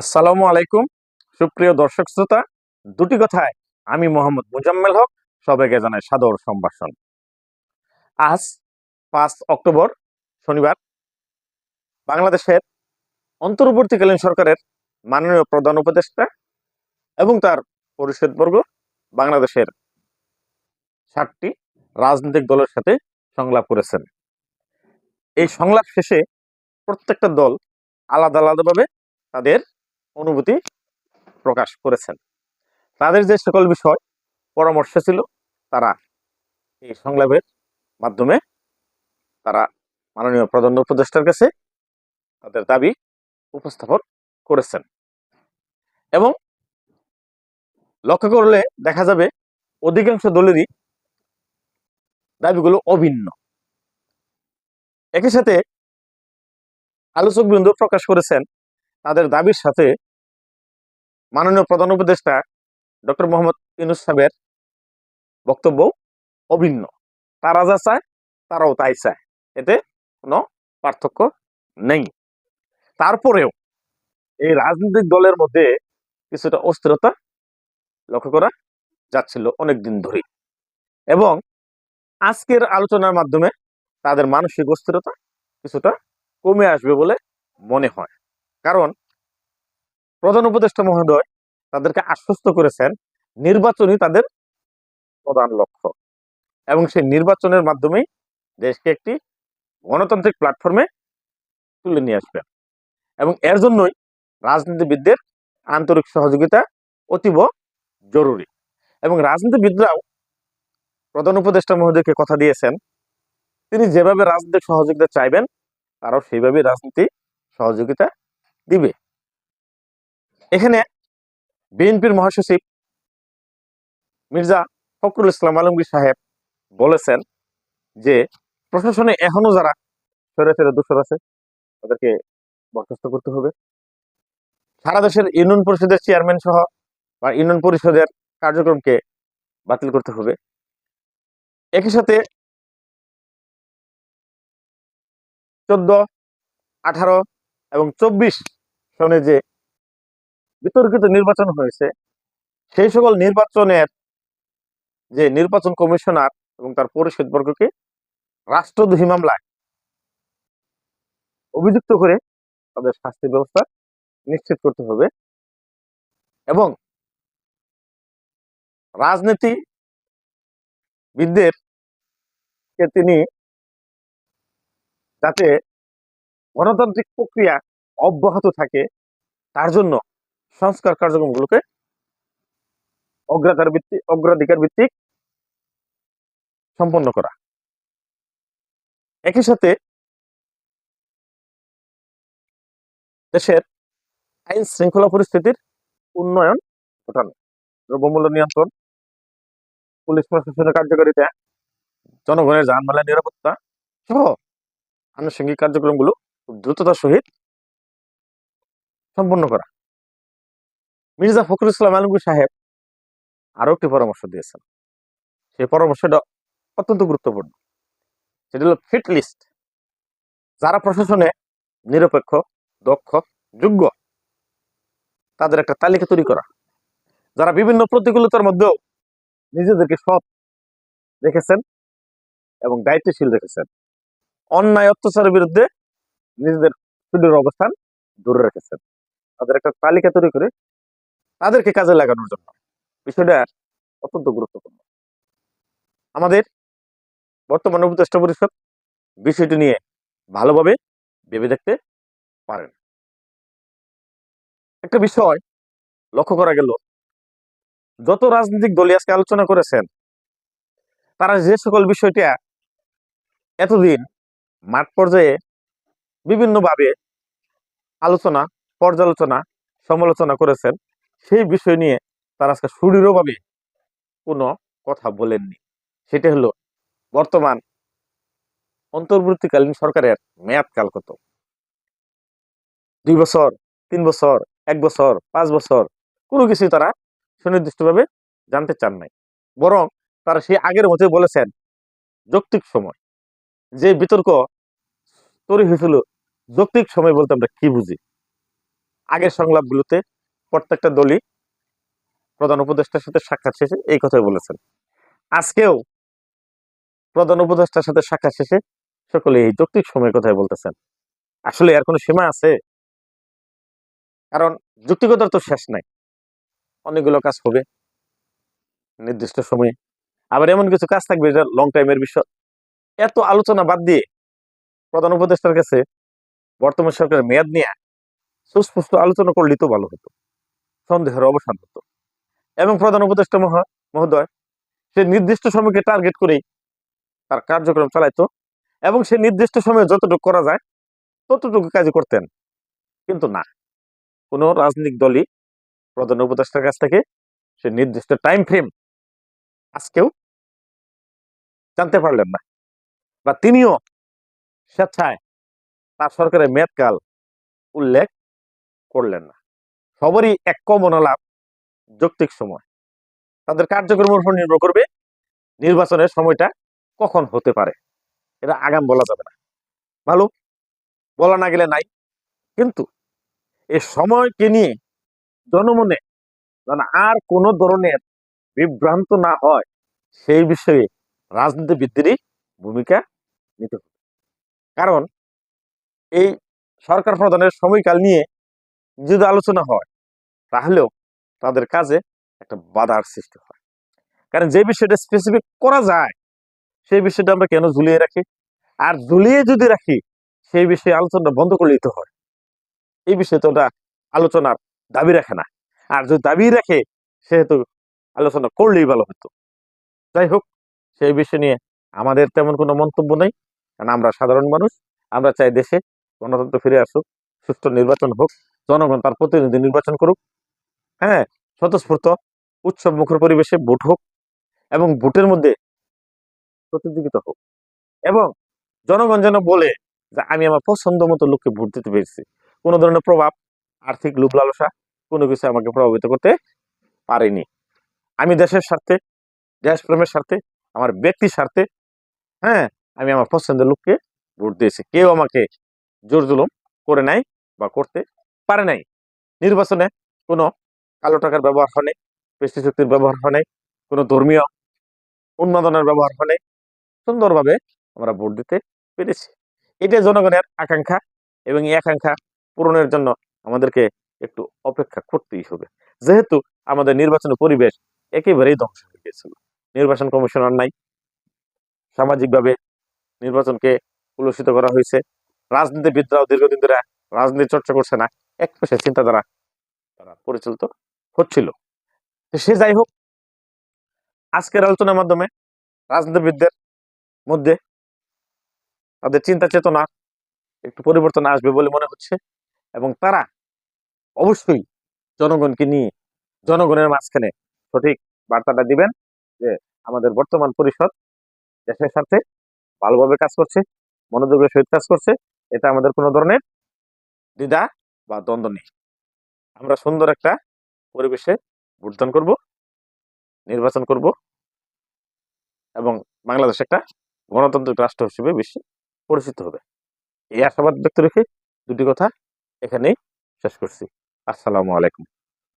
আসসালামু আলাইকুম, সুপ্রিয় দর্শক শ্রোতা। দুটি কথায় আমি মোহাম্মদ মুজাম্মেল হক, সবাইকে জানাই সাদর সম্ভাষণ। আজ পাঁচ অক্টোবর, শনিবার। বাংলাদেশের অন্তর্বর্তীকালীন সরকারের মাননীয় প্রধান উপদেষ্টা এবং তার পরিষদবর্গ বাংলাদেশের ষাটটি রাজনৈতিক দলের সাথে সংলাপ করেছেন। এই সংলাপ শেষে প্রত্যেকটা দল আলাদা আলাদাভাবে তাদের অনুভূতি প্রকাশ করেছেন। তাদের যে সকল বিষয়, পরামর্শ ছিল, তারা এই সংলাপের মাধ্যমে তারা মাননীয় প্রধান উপদেষ্টার কাছে তাদের দাবি উপস্থাপন করেছেন। এবং লক্ষ্য করলে দেখা যাবে, অধিকাংশ দলেরই দাবিগুলো অভিন্ন। একই সাথে আলোচক বিন্দু প্রকাশ করেছেন, তাদের দাবির সাথে মাননীয় প্রধান উপদেষ্টা ডক্টর মোহাম্মদ ইউনুস সাহেবের বক্তব্য অভিন্ন। তারা যা চায়, তারাও তাই চায়। এতে কোনো পার্থক্য নেই। তারপরেও এই রাজনৈতিক দলের মধ্যে কিছুটা অস্থিরতা লক্ষ্য করা যাচ্ছিল অনেক দিন ধরে এবং আজকের আলোচনার মাধ্যমে তাদের মানসিক অস্থিরতা কিছুটা কমে আসবে বলে মনে হয়। কারণ প্রধান উপদেষ্টা মহোদয় তাদেরকে আশ্বস্ত করেছেন নির্বাচনই তাদের প্রধান লক্ষ্য। এবং সেই নির্বাচনের মাধ্যমেই দেশকে একটি গণতান্ত্রিক প্ল্যাটফর্মে তুলে নিয়ে আসবেন এবং এর জন্যই রাজনীতিবিদদের আন্তরিক সহযোগিতা অতীব জরুরি। এবং রাজনীতিবিদরাও প্রধান উপদেষ্টা মহোদয়কে কথা দিয়েছেন, তিনি যেভাবে রাজনৈতিক সহযোগিতা চাইবেন, তারাও সেইভাবে রাজনীতি সহযোগিতা দিবে। এখানে বিএনপির মহাসচিব মির্জা ফখরুল ইসলাম আলমগীর সাহেব বলেছেন যে প্রশাসনে এখনও যারা ফেরে ফেরে দোষর আছে, তাদেরকে বরখাস্ত করতে হবে। সারা দেশের ইউনিয়ন পরিষদের চেয়ারম্যান সহ বা ইউনিয়ন পরিষদের কার্যক্রমকে বাতিল করতে হবে। একই সাথে চোদ্দ, আঠারো এবং চব্বিশ সনে যে বিতর্কিত নির্বাচন হয়েছে। সেই সকল নির্বাচনের যে নির্বাচন কমিশনার এবং তার পরিষদ বর্গকে রাষ্ট্রদ্রোহী মামলায় অভিযুক্ত করে তাদের শাস্তি ব্যবস্থা নিশ্চিত করতে হবে এবং রাজনীতিবিদদের কে তিনি যাতে গণতান্ত্রিক প্রক্রিয়া অব্যাহত থাকে, তার জন্য সংস্কার কার্যক্রমগুলোকে অগ্রাধার ভিত্তিক অগ্রাধিকার ভিত্তিক সম্পন্ন করা। একই সাথে দেশের আইন শৃঙ্খলা পরিস্থিতির উন্নয়ন ঘটানো, দ্রব্যমূল্য নিয়ন্ত্রণ, পুলিশ প্রশাসনের কার্যকারিতা, জনগণের যানবাহনের নিরাপত্তা সহ আনুষঙ্গিক কার্যক্রমগুলো দ্রুততার সহিত সম্পন্ন করা। মির্জা ফখরুল ইসলাম আলমগীর সাহেব আরও একটি পরামর্শ দিয়েছেন। সেই পরামর্শটা অত্যন্ত গুরুত্বপূর্ণ। সেটা হলো ফিট লিস্ট যারা প্রশাসনে নিরপেক্ষ, দক্ষ, যোগ্য, তাদের একটা তালিকা তৈরি করা। যারা বিভিন্ন প্রতিকূলতার মধ্যেও নিজেদেরকে সৎ রেখেছেন এবং দায়িত্বশীল রেখেছেন অন্যায়, অত্যাচারের বিরুদ্ধে নিজেদের অবস্থান দূরে রেখেছেন। তাদের একটা তালিকা তৈরি করে তাদেরকে কাজে লাগানোর জন্য। বিষয়টা অত্যন্ত গুরুত্বপূর্ণ। আমাদের বর্তমান উপদেষ্টা পরিষদ বিষয়টি নিয়ে ভালোভাবে ভেবে দেখতে পারেন। একটা বিষয় লক্ষ্য করা গেল, যত রাজনৈতিক দলই আজকে আলোচনা করেছেন, তারা যে সকল বিষয়টা এতদিন মাঠ পর্যায়ে বিভিন্নভাবে আলোচনা, পর্যালোচনা, সমালোচনা করেছেন সেই বিষয় নিয়ে তারা আজকে সুদৃঢ়ভাবে কোনো কথা বলেননি। সেটা হলো বর্তমান অন্তর্বর্তীকালীন সরকারের মেয়াদকাল কত? দুই বছর, তিন বছর, এক বছর, পাঁচ বছর, কোনো কিছুই তারা সুনির্দিষ্টভাবে জানতে চান নাই। বরং তারা সেই আগের মতোই বলেছেন, যৌক্তিক সময়। যে বিতর্ক তৈরি হয়েছিল, যৌক্তিক সময় বলতে আমরা কি বুঝি? আগের সংলাপগুলোতে প্রত্যেকটা দলই প্রধান উপদেষ্টার সাথে সাক্ষাৎ শেষে এই কথাই বলেছেন। আজকেও প্রধান উপদেষ্টার সাথে সাক্ষাৎ শেষে সকলে এই যৌক্তিক সময়ের কথাই বলতেছেন। আসলে এর কোনো সীমা আছে? কারণ যুক্তিগতার তো শেষ নাই। অনেকগুলো কাজ হবে নির্দিষ্ট সময়ে। আবার এমন কিছু কাজ থাকবে যেটা লং টাইমের বিষয়। এত আলোচনা বাদ দিয়ে প্রধান উপদেষ্টার কাছে বর্তমান সরকারের মেয়াদ নিয়ে সুস্পষ্ট আলোচনা করলেই তো ভালো হতো। সন্দেহের অবসান হতো। এবং প্রধান উপদেষ্টা মহা- মহোদয়, সে নির্দিষ্ট সময়কে টার্গেট করেই তার কার্যক্রম চালাইতো এবং সে নির্দিষ্ট সময়ে যতটুকু করা যায় ততটুকু কাজ করতেন। কিন্তু না, কোনো রাজনৈতিক দলই প্রধান উপদেষ্টার কাছ থেকে সে নির্দিষ্ট টাইম ফ্রেম আজকেও জানতে পারলেন না বা তিনিও স্বেচ্ছায় তার সরকারের মেয়াদকাল উল্লেখ করলেন না। সবারই এক কমন লাভ যৌক্তিক সময়। তাদের কার্যক্রমের উপর নির্ভর করবে নির্বাচনের সময়টা কখন হতে পারে। এটা আগাম বলা যাবে না। ভালো? বলা না গেলে নাই। কিন্তু এই সময়কে নিয়ে জনমনে যেন আর কোনো ধরনের বিভ্রান্ত না হয়, সেই বিষয়ে রাজনীতিবিদদেরই ভূমিকা নিতে হবে। কারণ এই সরকার প্রধানের সময়কাল নিয়ে যদি আলোচনা হয়, তাহলেও তাদের কাজে একটা বাধার সৃষ্টি হয়। কারণ যে বিষয়টা স্পেসিফিক করা যায়, সেই বিষয়টা আমরা কেন ঝুলিয়ে রাখি? আর ঝুলিয়ে যদি রাখি, সেই বিষয়ে আলোচনা বন্ধ করলেই তো হয়। এই বিষয়ে তো ওটা আলোচনার দাবি রাখে না। আর যদি দাবি রাখে, সেহেতু আলোচনা করলেই ভালো হতো। যাই হোক, সেই বিষয় নিয়ে আমাদের তেমন কোনো মন্তব্য নেই। কারণ আমরা সাধারণ মানুষ, আমরা চাই দেশে গণতন্ত্র ফিরে আসুক সুস্থ নির্বাচন হোক। জনগণ তার প্রতিনিধি নির্বাচন করুক। হ্যাঁ স্বতঃস্ফূর্ত উৎসব মুখর পরিবেশে ভোট হোক এবং ভোটের মধ্যে প্রতিযোগিতা হোক এবং জনগণ যেন বলে যে, আমি আমার পছন্দ মতো লোককে ভোট দিতে পেরেছি। কোনো ধরনের প্রভাব, আর্থিক লোভ লালসা কোনো কিছু আমাকে প্রভাবিত করতে পারেনি। আমি দেশের স্বার্থে, দেশপ্রেমের স্বার্থে, আমার ব্যক্তির স্বার্থে হ্যাঁ আমি আমার পছন্দের লোককে ভোট দিয়েছি। কেউ আমাকে জোর জুলুম করে নাই বা করতে পারে নাই। নির্বাচনে কোনো কালো টাকার ব্যবহার হয় নাই পেস্টি শক্তির ব্যবহার হয় নাই, কোনো ধর্মীয় উন্মাদনের ব্যবহার হয় নাই। সুন্দরভাবে আমরা ভোট দিতে পেরেছি। এটাই জনগণের আকাঙ্ক্ষা এবং এই আকাঙ্ক্ষা পূরণের জন্য আমাদেরকে একটু অপেক্ষা করতেই হবে। যেহেতু আমাদের নির্বাচনের পরিবেশ একেবারেই ধ্বংস হয়ে গিয়েছিল। নির্বাচন কমিশনার নাই। সামাজিকভাবে নির্বাচনকে কুলসিত করা হয়েছে। রাজনীতিবিদরাও দীর্ঘদিন ধরে রাজনীতি চর্চা করছে না। এক পেশে চিন্তাধারা তারা পরিচালিত হচ্ছিল। সে যাই হোক, আজকের আলোচনার মাধ্যমে রাজনীতিবিদদের মধ্যে তাদের চিন্তা চেতনা একটু পরিবর্তন আসবে বলে মনে হচ্ছে এবং তারা অবশ্যই জনগণকে নিয়ে জনগণের মাঝখানে সঠিক বার্তাটা দিবেন যে আমাদের বর্তমান পরিষদ দেশের স্বার্থে ভালোভাবে কাজ করছে, মনোযোগের সহিত কাজ করছে, এটা আমাদের কোনো ধরনের দ্বিধা বা দ্বন্দ্ব নেই। আমরা সুন্দর একটা পরিবেশে ভোটদান করব, নির্বাচন করব এবং বাংলাদেশ একটা গণতান্ত্রিক রাষ্ট্র হিসেবে বেশি পরিচিত হবে। এই আশাবাদ ব্যক্ত রেখে দুটি কথা এখানেই শেষ করছি। আসসালামু আলাইকুম।